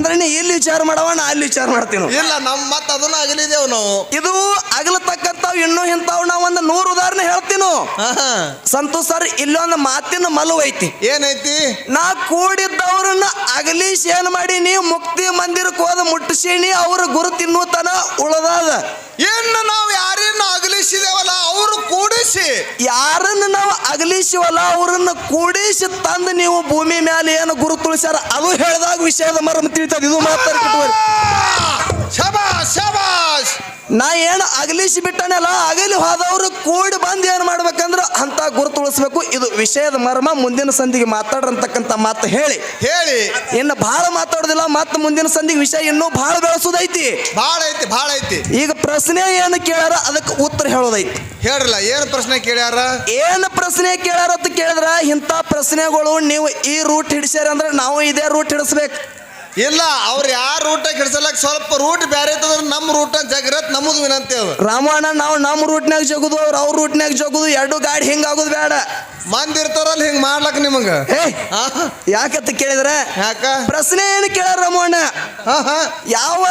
ಅಂದ್ರೆ ನೀ ಇಲ್ಲಿ ವಿಚಾರ ಮಾಡವ ನಾ ಅಲ್ಲಿ ವಿಚಾರ ಮಾಡ್ತೀನಿ. ಇಲ್ಲ ನಮ್ ಮತ್ ಅದನ್ನ ಅಗಲಿದೇವ್ ನಾವು. ಇದು ಅಗಲತಕ್ಕಂಥವು ಇನ್ನೂ ಇಂಥವು ನಾವ್ ಒಂದು ನೂರು ಉದಾಹರಣೆ ಹೇಳ್ತೀನು. ಆಹಾ. ಸಂತೋಷ್ ಸರ್ ಇಲ್ಲೊಂದು ಮಾತಿನ ಮಲು ಐತಿ. ಏನೈತಿ? ನಾ ಕೂಡಿದ್ದವ್ರನ್ನ ಅಗಲಿ ಶೇನ್ ಮಾಡಿ ನೀ ಮುಕ್ತಿ ಮಂದಿರಕ್ಕೆ ಹೋದ ಮುಟ್ಟಿಸೀನಿ ಅವ್ರ ಗುರು ತಿನ್ನುತನ ಉಳದಾದ. ಇನ್ನು ನಾವು ಯಾರನ್ನ ಅಗಲಿಸಿದೇವಲ್ಲ ಅವರು ಕೂಡಿಸಿ ಯಾರನ್ನ ನಾವು ಅವರನ್ನು ಕೂಡಿಸಿ ತಂದು ನೀವು ಭೂಮಿ ಮೇಲೆ ಏನು ಗುರು ತುಳಿಸ್ಯಾರ ಅದು ಹೇಳಿದಾಗ ವಿಷಯದ ಮರ್ಮ ತಿಳಿತದೆ. ಇದು ಮಾತಾಡ್ತಾರೆ ನಾ ಏನು ಅಗಲಿಸಿ ಬಿಟ್ಟನಲ್ಲ ಅಗಲಿ ಹೋದವರು ಕೂಡಿ ಬಂದು ಏನು ಮಾಡ್ಬೇಕಂದ್ರೆ ಅಂತ ಗುರುತು ಉಳಿಸ್ಬೇಕು ಇದು ವಿಷಯದ ಮರ್ಮ ಮುಂದಿನ ಸಂಧಿಗೆ ಮಾತಾಡ್ರಂತಕ್ಕಂಥ ಮಾತು ಹೇಳಿ. ಹೇಳಿ. ಇನ್ನು ಭಾಳ ಮಾತಾಡೋದಿಲ್ಲ ಮತ್ತೆ ಮುಂದಿನ ಸಂಧಿಗೆ ವಿಷಯ ಇನ್ನೂ ಭಾಳ ಬೆಳೆಸೋದೈತಿ. ಭಾಳ ಐತಿ ಭಾಳ ಐತಿ. ಈಗ ಪ್ರಶ್ನೆ ಏನು ಕೇಳ್ಯಾರ ಅದಕ್ಕೆ ಉತ್ತರ ಹೇಳೋದೈತಿ. ಹೇಳ್ರಲ್ಲ ಏನು ಪ್ರಶ್ನೆ ಕೇಳ್ಯಾರ? ಏನು ಪ್ರಶ್ನೆ ಕೇಳ್ಯಾರ ಅಂತ ಕೇಳಿದ್ರ ಇಂಥ ಪ್ರಶ್ನೆಗಳು ನೀವು ಈ ರೂಟ್ ಹಿಡಿಸ್ಯಾರ ಅಂದ್ರೆ ನಾವು ಇದೇ ರೂಟ್ ಹಿಡಿಸ್ಬೇಕು. ಇಲ್ಲ, ಅವ್ರು ಯಾರ ರೂಟ ಕೆಡ್ಸಲಕ್ ಸ್ವಲ್ಪ ರೂಟ್ ಬ್ಯಾರೆ ಐತಂದ್ರ ನಮ್ಮ ರೂಟ್ ಜಗರತ್ ನಮ್ಮದು ವಿನಂತಿ ಅದು. ರಾಮಣ್ಣ, ನಾವು ನಮ್ಮ ರೂಟ್ನಾಗ ಜಗುದು, ಅವ್ರು ಅವ್ರ ರೂಟ್ನಾಗ ಜಗುದು, ಎರಡು ಗಾಡಿ ಹಿಂಗಾಗೋದು ಬೇಡ. ಮಂದಿ ಇರ್ತಾರಲ್ಲ ಹಿಂಗ್ ಮಾಡ್ಲಕ್ ನಿಮಗ? ಏ ಆ? ಯಾಕಂತ ಕೇಳಿದ್ರೆ ಯಾಕ? ಪ್ರಶ್ನೆ ಏನು ಹಾ ಹಾ. ಯಾವ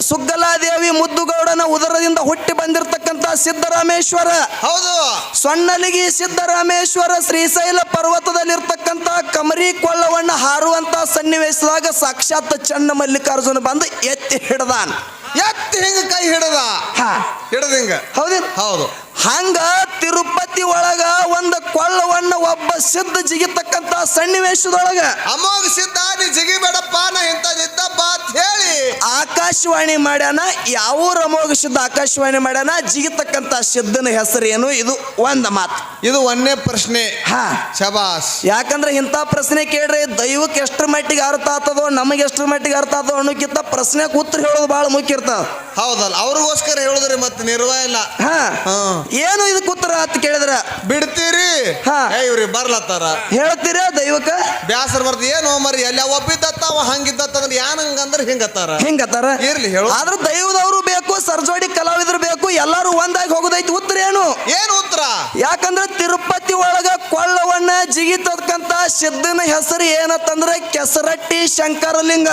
ಸುಗ್ಗಲಾದೇವಿ ಮುದ್ದುಗೌಡನ ಉದರದಿಂದ ಹುಟ್ಟಿ ಬಂದಿರತಕ್ಕಂತ ಸಿದ್ದರಾಮೇಶ್ವರ? ಹೌದು. ಸೊಣ್ಣಲಿಗಿ ಸಿದ್ದರಾಮೇಶ್ವರ ಶ್ರೀಶೈಲ ಪರ್ವತದಲ್ಲಿರ್ತಕ್ಕಂತ ಕಮರಿ ಕೊಳ್ಳವನ್ನ ಹಾರುವಂತ ಸನ್ನಿವೇಶದಾಗ ಸಾಕ್ಷಾತ್ ಚನ್ನ ಮಲ್ಲಿಕಾರ್ಜುನ ಬಂದು ಎತ್ತಿ ಹಿಡ್ದಾನ. ಎತ್ತಿ ಹಿಂಗ ಕೈ ಹಿಡದ? ಹಾ. ಹಿಡದ ಹಿಂಗ? ಹೌದೇನು ಹೌದು. ಹಂಗ ತಿರುಪತಿ ಒಳಗ ಒಂದು ಕೊಳ್ಳವನ್ನ ಒಬ್ಬ ಸಿದ್ಧ ಜಿಗಿತಕ್ಕಂತ ಸನ್ನಿವೇಶದೊಳಗ ಅಮೋಘ ಸಿದ್ಧ ನೀ ಜಿಗಿಬೇಡಪ್ಪ ನಾ ಅಂತ ಹೇಳಿ. ಆಕಾಶವಾಣಿ ಮಾಡ್ಯಾನ ಯಾವ ಅಮೋಘ ಸಿದ್ಧ ಆಕಾಶವಾಣಿ ಮಾಡ್ಯಾನ ಜಿಗಿತಕ್ಕಂತ ಸಿದ್ಧನ ಹೆಸರೇನು ಇದು ಒಂದ ಮಾತು. ಇದು ಒಂದೇ ಪ್ರಶ್ನೆ. ಹಾ. ಶಬಾಸ್. ಯಾಕಂದ್ರೆ ಇಂಥ ಪ್ರಶ್ನೆ ಕೇಳ್ರಿ ದೈವಕ್ಕೆ ಎಷ್ಟರ ಮಟ್ಟಿಗೆ ಅರ್ಥ ಆತದೋ ನಮಗೆ ಎಷ್ಟ್ರ ಮಟ್ಟಿಗೆ ಅರ್ಥ ಆಗ್ತದೋ ಅನ್ನೋಕ್ಕಿಂತ ಪ್ರಶ್ನೆಗೆ ಉತ್ತರ ಹೇಳೋದು ಬಹಳ ಮುಖ್ಯ ಇರ್ತದ ಹೌದಲ್ಲ ಅವ್ರಿಗೋಸ್ಕರ ಹೇಳುದ್ರಿ ಮತ್ತೆ ನಿರ್ವಹ ಇಲ್ಲ. ಹಾ. ಏನು ಇದಕ್ಕೆ ಉತ್ತರ ಅಂತ ಕೇಳಿದ್ರ? ಬಿಡ್ತೀರಿ? ಹಾ. ಏ ಇವ್ರಿ ಬರ್ಲತ್ತಾರ. ಹೇಳ್ತೀರಾ ದೈವಕ್ಕ? ಬ್ಯಾಸರ್ ಬರ್ತಿ ಏನು ಮರಿ ಎಲ್ಲ ಒಬ್ಬಿದ್ದತ್ತ ಅವ ಹಂಗಿದ್ದತ್ತ ಅಂದ್ರೆ ಯಾನ್ ಹಂಗಂದ್ರೆ ಹಿಂಗತ್ತಾರ? ಹಿಂಗತ್ತಾರ? ಇರ್ಲಿ ಹೇಳು. ಆದ್ರೆ ದೈವದವರು ಬೇಕು ಸರ್ಜೋಡಿ ಕಲಾವಿದ್ರು ಬೇಕು ಎಲ್ಲರೂ ಎಲ್ಲಾರು ಒಂದಾಗಿ ಹೋಗೋದೈತಿ ಉತ್ತರ ಏನು? ಏನು ಉತ್ತರ? ಯಾಕಂದ್ರೆ ತಿರುಪತಿ ಒಳಗ ಕೊಳ್ಳವನ್ನ ಜಿಗಿತಕ್ಕಂತ ಸಿದ್ದನ ಹೆಸರು ಏನತ್ತಂದ್ರೆ ಕೆಸರಟ್ಟಿ ಶಂಕರಲಿಂಗ.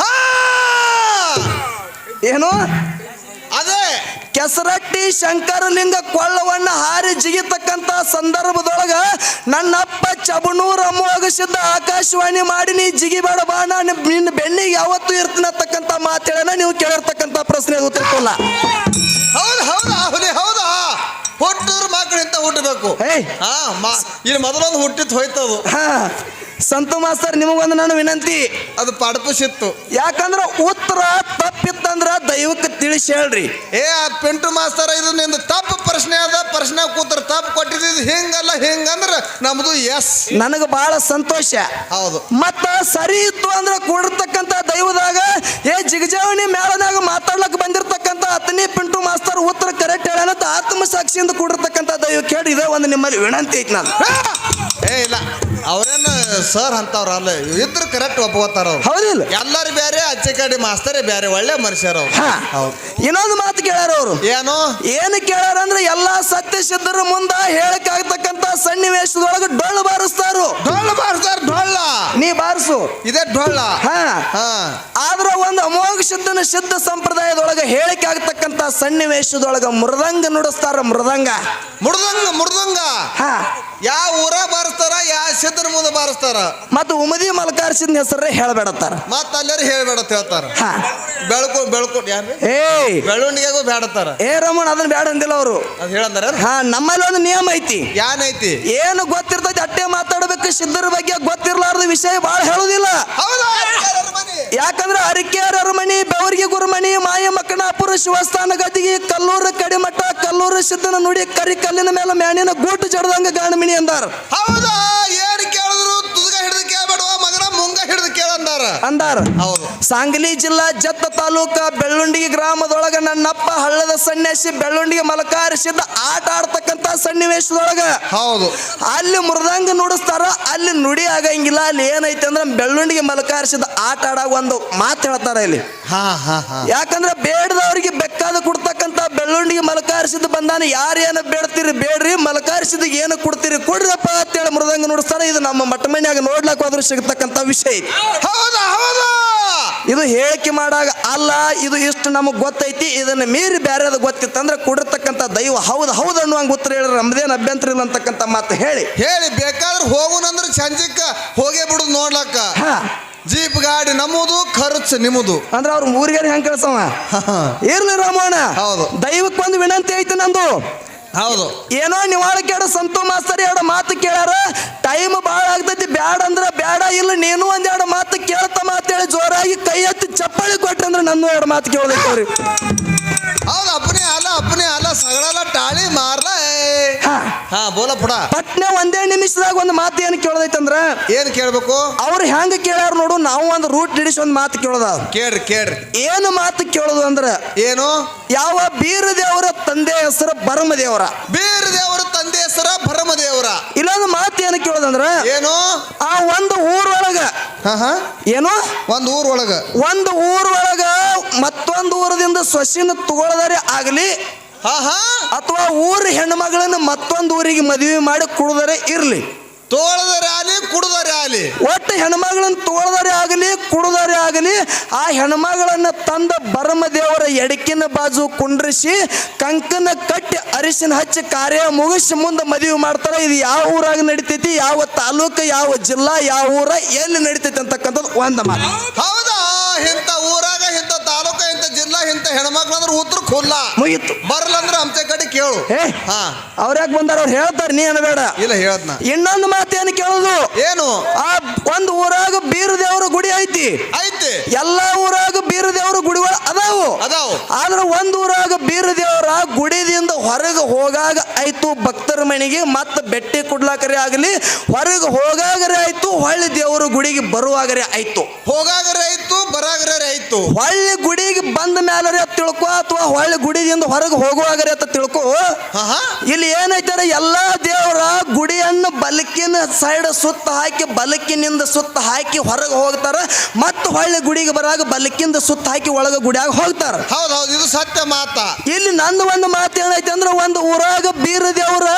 ಹಾ! ಏನು? ಅದೇ. ಕೆಸರಟ್ಟಿ ಶಂಕರಲಿಂಗ ಕೊಳ್ಳವನ್ನ ಹಾರಿ ಜಿಗಿತಕ್ಕಂತ ಸಂದರ್ಭದೊಳಗ ನನ್ನಪ್ಪ ಚಬನೂರ ಮೋಗಿಸಿದ್ದ ಆಕಾಶವಾಣಿ ಮಾಡಿ ನೀ ಜಿಗಿಬೇಡ ಬಾ ನಾನು ನಿನ್ನ ಬೆನ್ನಿಗೆ ಯಾವತ್ತು ಇರ್ತೀನಿ ಅಂತಕ್ಕಂಥ ಮಾತೇಳನ ನೀವು ಕೇಳಿರ್ತಕ್ಕಂಥ ಪ್ರಶ್ನೆ ಉತ್ತರ ಕೊಲ್ಲ ಹೌದು ಹೌದಾ ಹೌದು ಹೌದಾ. ಹುಟ್ಟಿದ್ರ ಮಕ್ಕಳು ಇಂತ ಹುಟ್ಟಬೇಕು. ಇಲ್ಲಿ ಮೊದಲೊಂದು ಹುಟ್ಟಿದ್ದು ಹೋಯ್ತದು. ಹಾ. ಸಂತು ಮಾಸ್ತರ್ ನಿಮಗೊಂದು ನಾನು ವಿನಂತಿ. ಅದು ಪಡಪುಸಿತ್ತು ಯಾಕಂದ್ರ ಉತ್ತರ ತಪ್ಪಿತ್ತಂದ್ರ ದೈವಕ್ಕೆ ತಿಳಿಸಿ ಹೇಳ್ರಿ. ಏ ಆ ಪಿಂಟು ಮಾಸ್ತರ್ ಇದು ನಿಂದು ತಪ್ಪು ಪ್ರಶ್ನೆ ಅದ ಪ್ರಶ್ನೆ ಕೂತ್ರ ತಪ್ಪು ಕೊಟ್ಟಿದ್ದು ಹಿಂಗಲ್ಲ ಹಿಂಗಂದ್ರ ನಮ್ದು ಎಸ್. ನನಗೆ ಬಹಳ ಸಂತೋಷ. ಹೌದು. ಮತ್ತ ಸರಿ ಇತ್ತು ಅಂದ್ರೆ ಕೂಡಿರ್ತಕ್ಕಂತ ದೈವದಾಗ ಏ ಜಿಗಜಾವಣಿ ಮೇಳನಾಗ ಮಾತಾಡ್ಲಕ್ ಬಂದಿರತಕ್ಕಂತ ಹತ್ತನೇ ಪಿಂಟು ಮಾಸ್ತರ್ ಉತ್ತರ ಕರೆಕ್ಟ್ ಹೇಳ ಆತ್ಮ ಸಾಕ್ಷಿಯಿಂದ ಕೂಡಿರ್ತಕ್ಕಂತ ದೈವ ಕೇಳಿ ಇದೇ ಒಂದು ನಿಮ್ಮಲ್ಲಿ ವಿನಂತಿ ಐತಿ ನಾನು. ಏ ಇಲ್ಲ. ಅವ್ರೇನು ಸರ್ ಅಂತವ್ರ ಅಲ್ಲ. ಇದ್ರ ಕರೆಕ್ಟ್ ಒಪ್ಕೋತಾರ ಅವ್ರು. ಹೌದಿಲ್ಲ ಎಲ್ಲರೂ ಬೇರೆ ಅಚ್ಚೆ ಕಡೆ ಮಾಸ್ತರೇ ಬೇರೆ ಒಳ್ಳೆ ಮನುಷ್ಯರು ಅವ್ರು. ಹೌದು. ಇನ್ನೊಂದು ಮಾತು ಕೇಳಾರ ಅವರು. ಏನು? ಏನು ಕೇಳಾರ ಅಂದ್ರೆ ಎಲ್ಲಾ ಸತ್ಯ ಸಿದ್ಧರ ಮುಂದ ಹೇಳಕ್ಕಾಗ್ತಕ್ಕಂಥ ಸನ್ನಿವೇಶದೊಳಗೆ ಡೊಳ್ಳು ಬಾರಿಸ್ತಾರು. ಡೊಳ್ಳು ಬಾರಿಸ್ತಾರ ಡೊಳ್ಳ. ನೀ ಬಾರಿಸು. ಇದೇ ಡೊಳ್ಳ. ಹಾ. ಹಾ. ಆದ್ರ ಒಂದು ಅಮೋಘ ಸಿದ್ಧನ ಸಿದ್ಧ ಸಂಪ್ರದಾಯದೊಳಗೆ ಹೇಳಿಕೆ ಸನ್ನಿವೇಶದೊಳಗೆ ಸನ್ನಿವೇಶದೊಳಗ ಮೃದಂಗ ನುಡಿಸ್ತಾರ ಮೃದಂಗ. ಮೃದಂಗ ಮುಡ್ದಂಗ ಹಾ. ಯಾವ ಊರ ಬಾರಿಸ್ತಾರ ಯಾವ ಸಿದ್ಧರ ಮುಂದೆ ಬಾರಿಸ್ತಾರ? ಮತ್ತು ಉಮದಿ ಮಲ್ಕಾರ್ಸಿದ ಹೆಸರೇ ಹೇಳಬೇಡತ್ತಾರ. ಮತ್ತೆ ಅಲ್ಲಾರು ಹೇಳ್ಬೇಡ ಅಂತ ಹೇಳ್ತಾರ? ಹಾ. ಬೆಳ್ಕೊ ಬೆಳ್ಕೊಂಡು ಯಾರು ಏಯ್. ಬೆಳವಣಿಗೆಗೂ ಬೇಡತ್ತಾರ ಏ ರಮಣ ಅದನ್ನ ಬೇಡ ಅಂದಿಲ್ಲ ಅವರು. ಅದ್ ಹೇಳಂದಾರ ಹಾ ನಮ್ಮಲ್ಲಿ ಒಂದು ನಿಯಮ ಐತಿ. ಯಾನೈತಿ? ಏನು ಗೊತ್ತಿರ್ತೈತಿ ಅಟ್ಟೆ ಮಾತಾಡ್ಬೇಕು ಸಿದ್ಧರ ಬಗ್ಗೆ ಗೊತ್ತಿರ್ಲಾರ್ದ ವಿಷಯ ಭಾಳ ಹೇಳುದಿಲ್ಲ? ಯಾಕಂದ್ರೆ ಅರಿಕೆಯರ ಅರಮಣಿ ಬೆವರಿಗೆ ಗುರುಮಣಿ ಮಾಯ ಮಕ್ಕಣಾಪುರ ಶಿವಸ್ಥಾನ ಗದಿಗೆ ಕಲ್ಲೂರು ಕಡಿಮಠ ಕಲ್ಲೂರು ಸಿದ್ಧನ ನುಡಿ ಕರಿ ಕಲ್ಲಿನ ಮೇಲೆ ಮ್ಯಾಣಿನ ಗೂಟು ಜಡದಂಗ ಗಾಣಮಿಣಿ ಅಂದಾರ. ಹೌದಾ ಅಂದಾರ? ಹೌದು. ಸಾಂಗ್ಲಿ ಜಿಲ್ಲಾ ಜತ್ತ ತಾಲೂಕ ಬೆಳ್ಳುಂಡಿಗೆ ಗ್ರಾಮದೊಳಗ ನನ್ನಪ್ಪ ಹಳ್ಳದ ಸನ್ಯಾಸಿ ಬೆಳ್ಳುಂಡಿಗೆ ಮಲಕಾರಿಸಿದ್ದ ಆಟ ಆಡ್ತಕ್ಕಂತ ಸನ್ನಿವೇಶದೊಳಗ ಹೌದು. ಅಲ್ಲಿ ಮೃದಂಗ ನುಡಿಸ್ತಾರ ಅಲ್ಲಿ ನುಡಿ ಆಗಂಗಿಲ್ಲ ಅಲ್ಲಿ ಏನೈತೆ ಅಂದ್ರೆ ಬೆಳ್ಳುಂಡಿಗೆ ಮಲಕಾರಿಸಿದ ಆಟ ಆಡಾಗ ಒಂದು ಮಾತು ಹೇಳ್ತಾರ ಇಲ್ಲಿ. ಹಾ ಹಾ ಹಾ. ಯಾಕಂದ್ರೆ ಬೇಡದವ್ರಿಗೆ ಬೆಕ್ಕಾದ ಕೊಡ್ತಕ್ಕಂತ ಬೆಳ್ಳುಂಡಿಗೆ ಮಲಕಾರಿಸಿದ ಬಂದಾನ ಯಾರು ಏನು ಬೇಡ್ತೀರಿ ಬೇಡ್ರಿ ಮಲಕಾರಿಸಿದ ಏನು ಕೊಡ್ತೀರಿ ಕೊಡ್ರಪ್ಪ ಅಂತೇಳಿ ಮೃದಂಗ ನುಡಿಸ್ತಾರ. ಇದು ನಮ್ಮ ಮಠ ಮನ್ಯಾಗ ನೋಡ್ಲಾಕ್ ಹೋದ್ರೆ ಸಿಗತಕ್ಕಂತ ವಿಷಯ ಐತಿ. ಹೌದಾ ಹೌದಾ. ಇದು ಹೇಳಿಕೆ ಮಾಡಾಗ ಅಲ್ಲ ಇದು ಇಷ್ಟು ನಮಗೆ ಗೊತ್ತೈತಿ ಇದನ್ನ ಮೀರಿ ಬೇರೆದು ಗೊತ್ತಿತ್ತಂದ್ರೆ ಕೊಡಿರ್ತಕ್ಕಂಥ ದೈವ ಹೌದು ಹೌದು ಅನ್ನುವಂಗೆ ಉತ್ತರ ಹೇಳಿದ್ರೆ ನಮ್ದೇನು ಅಭ್ಯಂತರ ಇಲ್ಲ ಅಂತಕ್ಕಂಥ ಮಾತು ಹೇಳಿ. ಹೇಳಿ ಬೇಕಾದ್ರೆ ಹೋಗುನಂದ್ರೆ ಸಂಜಿಕ್ಕ ಹೋಗೇ ಬಿಡುದು ನೋಡ್ಲಕ್ಕ. ಹಾ. ಜೀಪ್ ಗಾಡಿ ನಮ್ಮದು ಖರ್ಚು ನಿಮ್ಮದು. ಅಂದ್ರೆ ಅವ್ರ ಊರಿಗೆ ಹೆಂಗ್ ಕಳ್ಸವ? ಇರ್ಲಿ ರಾಮಣ್ಣ. ಹೌದು. ದೈವಕ್ಕೆ ಒಂದು ವಿನಂತಿ ಐತೆ ನಂದು. ಹೌದು. ಏನೋ ನಿವಾಳ ಕೇಳ ಸಂತು ಮಾಸ್ತರ್ ಎರಡು ಮಾತು ಕೇಳಾರ ಟೈಮ್ ಭಾಳ ಆಗ್ತೈತಿ ಬ್ಯಾಡ ಅಂದ್ರೆ ಬ್ಯಾಡ ಇಲ್ಲ, ನೀನು ಒಂದೆರಡು ಮಾತು ಕೇಳ್ತ ಮಾತೇಳಿ ಜೋರಾಗಿ ಕೈ ಎತ್ತಿ ಚಪ್ಪಾಳಿ ಕೊಟ್ರಿ ಅಂದ್ರೆ ನನ್ನ ಎರಡು ಮಾತು ಕೇಳೋದೈತೆ ಅವ್ರಿಗೆ. ಅಲ್ಲ ಸಗಳಲ್ಲ ಟಾಳಿ ಮಾರ್ಲ ಏ. ಹಾ ಹಾ ಬೋಲ ಪುಡ ಪಟ್ನೆ ಒಂದೇ ನಿಮಿಷದಾಗ ಒಂದು ಮಾತು ಏನು ಕೇಳೋದೈತಂದ್ರ? ಏನ್ ಕೇಳ್ಬೇಕು? ಅವ್ರು ಹೆಂಗ ಕೇಳ್ಯಾರ ನೋಡು ನಾವು ಒಂದು ರೂಟ್ ಹಿಡಿಸಿ ಒಂದು ಮಾತು ಕೇಳೋದ. ಕೇಳ್ರಿ ಕೇಳ್ರಿ. ಏನು ಮಾತು ಕೇಳೋದು ಅಂದ್ರ? ಏನು? ಯಾವ ಬೀರ ದೇವರ ತಂದೆ ಹೆಸರು ಭರಮ ದೇವರ. ಬೀರ ದೇವರ ತಂದೆ ಹೆಸರ ಭರಮ ದೇವರ. ಇಲ್ಲೊಂದು ಮಾತು ಏನು ಕೇಳೋದಂದ್ರ ಏನು? ಆ ಒಂದು ಊರೊಳಗ. ಹಾ ಹಾ. ಏನು? ಒಂದು ಊರೊಳಗ. ಒಂದು ಊರೊಳಗ ಮತ್ತೊಂದು ಊರದಿಂದ ಸೊಸಿನ ತಗೊಳ್ಳದರೆ ಆಗಲಿ. ಹಾ ಹಾ ಅಥವಾ ಊರ ಹೆಣ್ಮಗಳನ್ನ ಮತ್ತೊಂದು ಊರಿಗೆ ಮದುವೆ ಮಾಡಿ ಕುಡಿದರೆ ಇರಲಿ. ತೋಳದರೆ ಆಗಲಿ ಕುಡದರೆ ಆಗಲಿ. ಒಟ್ಟು ಹೆಣ್ಮಗಳನ್ನ ತೋಳದರೆ ಆಗಲಿ ಕುಡಿದರೆ ಆಗಲಿ. ಆ ಹೆಣ್ಮಗಳನ್ನ ತಂದ ಬರಮ ದೇವರ ಎಡಕಿನ ಬಾಜು ಕುಂಡ್ರಿಸಿ ಕಂಕನ ಕಟ್ಟಿ ಅರಿಶಿನ ಹಚ್ಚಿ ಕಾರ್ಯ ಮುಗಿಸಿ ಮುಂದೆ ಮದುವೆ ಮಾಡ್ತಾರೆ. ಇದು ಯಾವ ಊರಾಗ ನಡಿತೈತಿ ಯಾವ ತಾಲೂಕು ಯಾವ ಜಿಲ್ಲಾ ಯಾವ ಊರ ಎಲ್ಲಿ ನಡಿತೈತಿ ಅಂತಕ್ಕಂಥದ್ದು ಒಂದು ಮಾತು. ಹೌದಾ? ಇಂಥ ಊರಾಗ ಇಂಥ ಇಂಥ ಹೆಣ್ಮಕ್ಳು ಅಂದ್ರೆ ಉತ್ತರ ಖುಲ್ಲ ಮುಗಿತು. ಬರ್ಲಂದ್ರ ಅಂಚೆ ಕಡೆ ಕೇಳು. ಏ ಹಾ. ಅವ್ರ್ಯಾಕೆ ಬಂದಾರ ಅವ್ರು ಹೇಳ್ತಾರೆ ನೀ ಅನ್ಬೇಡ. ಇಲ್ಲ ಹೇಳದ್ನ ಇನ್ನೊಂದು ಮಾತೇನು ಕೇಳೋದು? ಏನು? ಆ ಒಂದು ಊರಾಗ ಬೀರು ದೇವರ ಗುಡಿ ಐತಿ. ಐತಿ. ಎಲ್ಲಾ ಊರಾಗ ಬೀರು ದೇವರ ಗುಡಿಗಳು ಅದಾವು. ಅದಾವು. ಆದ್ರೆ ಒಂದು ಊರಾಗ ಬೀರು ದೇವರ ಗುಡಿದಿಂದ ಹೊರಗೆ ಹೋಗಾಗ ಆಯ್ತು ಭಕ್ತರ ಮನೆಗೆ ಮತ್ತೆ ಬೆಟ್ಟಿ ಕೊಡ್ಲಾಕರೆ ಆಗಲಿ ಹೊರಗೆ ಹೋಗಾಗರೆ ಆಯ್ತು ಹೊಳ್ಳಿ ದೇವರ ಗುಡಿಗೆ ಬರುವಾಗರೆ ಆಯ್ತು. ಹೋಗಾಗರೆ ಆಯ್ತು ಬರಾಗರೆ ಆಯ್ತು. ಹೊಳ್ಳಿ ಗುಡಿಗೆ ಬಂದ ಮೇಲೆ ತಿಳ್ಕೊ ಅಥವಾ ಹೊಳ್ಳಿ ಗುಡಿದಿಂದ ಹೊರಗೆ ಹೋಗುವಾಗ ಅಂತ ತಿಳ್ಕೊ. ಇಲ್ಲಿ ಏನೈತಾರೆ ಎಲ್ಲಾ ದೇವರ ಗುಡಿಯನ್ನು ಬಲಕಿನ ಸೈಡ್ ಸುತ್ತ ಹಾಕಿ ಬಲಕಿನಿಂದ ಸುತ್ತ ಹಾಕಿ ಹೊರಗೆ ಹೋಗ್ತಾರ. ಮತ್ತು ಹೊಳ್ಳಿ ಗುಡಿಗೆ ಬರಾಗ ಬಲಕಿಂದ ಸುತ್ತ ಹಾಕಿ ಒಳಗೆ ಗುಡಿಯಾಗ ಹೋಗ್ತಾರ. ಹೌದು ಹೌದು ಇದು ಸತ್ಯ ಮಾತ. ಇಲ್ಲಿ ನಂದು ಒಂದು ಮಾತು ಏನೈತೆ ಅಂದ್ರೆ ಒಂದು ಊರಾಗ ಬೀರ ದೇವರ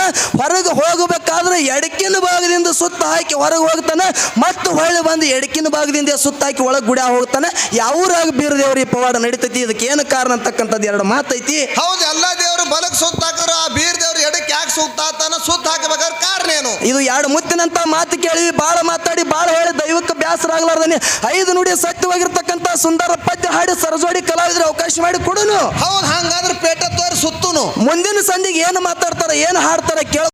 ಹೊರಗೆ ಹೋಗಬೇಕಾದ್ರೆ ಎಡಕಿನ ಭಾಗದಿಂದ ಸುತ್ತ ಹಾಕಿ ಹೊರಗೆ ಹೋಗ್ತಾನೆ ಮತ್ತು ಹೊಳ್ಳಿ ಬಂದು ಎಡಕಿನ ಭಾಗದಿಂದ ಸುತ್ತ ಹಾಕಿ ಒಳಗೆ ಗುಡಿಯಾಗ ಹೋಗ್ತಾನೆ. ಯಾವ ಊರಾಗ ಬೀರ ದೇವ್ರ ಈ ಪವಾಡ ನಡೀತೈತಿ? ಇದಕ್ಕೆ ಏನು ಕಾರಣ ಅಂತಕ್ಕಂಥದ್ದು ಎರಡು ಮಾತೈತಿ? ಹೌದು ಎಲ್ಲ ದೇವರು ಬಲಕ್ ಸುತ್ತ ಹಾಕಿದ್ರು ಆ ಬೀರ್ ದೇವ್ರು ಎಡಕ್ಕೆ ಯಾಕೆ ಸುತ್ತ ಹಾಕ್ತಾನ ಸುತ್ತ ಹಾಕಬೇಕಾದ್ರೆ ಕಾರಣ ಏನು? ಇದು ಎರಡು ಮುತ್ತಿನಂತ ಮಾತು ಕೇಳಿ ಬಾಳ ಮಾತಾಡಿ ಬಾಳ ಹೇಳಿ ದೈವಕ್ಕೆ ಬ್ಯಾಸರ ಆಗ್ಲಾರ್ದನೆ ಐದು ನುಡಿ ಸತ್ಯವಾಗಿರ್ತಕ್ಕಂತ ಸುಂದರ ಪದ್ಯ ಹಾಡಿ ಸರಜೋಡಿ ಕಲಾವಿದ್ರೆ ಅವಕಾಶ ಮಾಡಿ ಕೊಡುನು. ಹೌದು ಹಂಗಾದ್ರೆ ಪೇಟ ತೋರಿ ಸುತ್ತುನು. ಮುಂದಿನ ಸಂಧಿಗೆ ಏನು ಮಾತಾಡ್ತಾರ ಏನು ಹಾಡ್ತಾರ ಕೇಳ